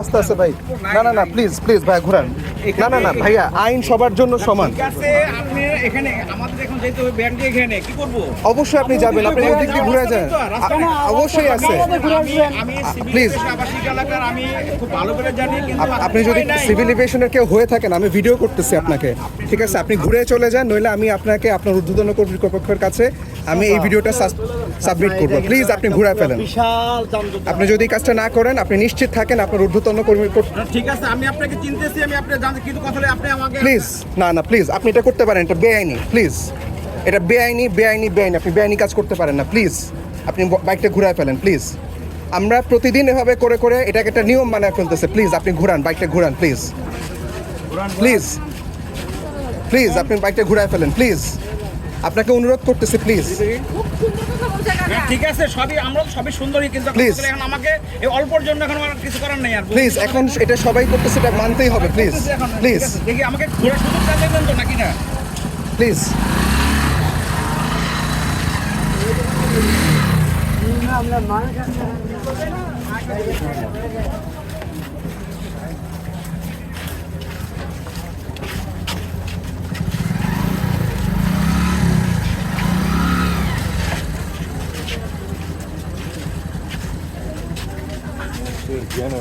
রাস্তা আছে ভাই। না না না প্লিজ প্লিজ ভাই ঘুরান। না না না ভাইয়া আইন সবার জন্য সমান। ঠিক আছে আপনি এখানে আমাদের এখন যেতে হবে ব্যাংক এখানে কি করব? অবশ্যই আপনি যাবেন আপনি ওই দিক দিয়ে ঘুরে যান। অবশ্যই আছে। আমি আমি খুব ভালো করে জানি কিন্তু আপনি যদি সিভিল এভিয়েশনের কেউ হয়ে থাকেন আমি ভিডিও করতেছি আপনাকে। ঠিক আছে আপনি ঘুরে চলে যান নইলে আমি আপনাকে আপনার ঊর্ধ্বতন কর্তৃপক্ষের কাছে আমি এই ভিডিওটা সাবমিট করব প্লিজ আপনি ঘুরে ফেলেন। আপনি যদি এই কাজটা না করেন আপনি নিশ্চিত থাকেন আপনার ঊর্ধ্বতন কর্মী ঠিক আছে আমি আপনাকে চিনতেছি আমি আপনি জানতে কিন্তু কথা আপনি আমাকে প্লিজ না না প্লিজ আপনি এটা করতে পারেন এটা বেআইনি প্লিজ এটা বেআইনি বেআইনি বেআইনি আপনি বেআইনি কাজ করতে পারেন না প্লিজ আপনি বাইকটা ঘুরায় ফেলেন প্লিজ আমরা প্রতিদিন এভাবে করে করে এটাকে একটা নিয়ম বানায় ফেলতেছে প্লিজ আপনি ঘুরান বাইকটা ঘুরান প্লিজ প্লিজ প্লিজ আপনি বাইকটা ঘুরায় ফেলেন প্লিজ আপনাকে অনুরোধ করতেছি প্লিজ হ্যাঁ, ঠিক আছে সবই আমরা সবই সুন্দরই কিন্তু. আসলে এখন আমাকে এই অল্পর জন্য এখন আমার কিছু করার নেই আর প্লিজ এখন এটা সবাই করতেছে এটা মানতেই হবে প্লিজ এখন, প্লিজ দেখি আমাকে ঘোরার সুযোগ দেন তো নাকি না? Please Gracias, Diana,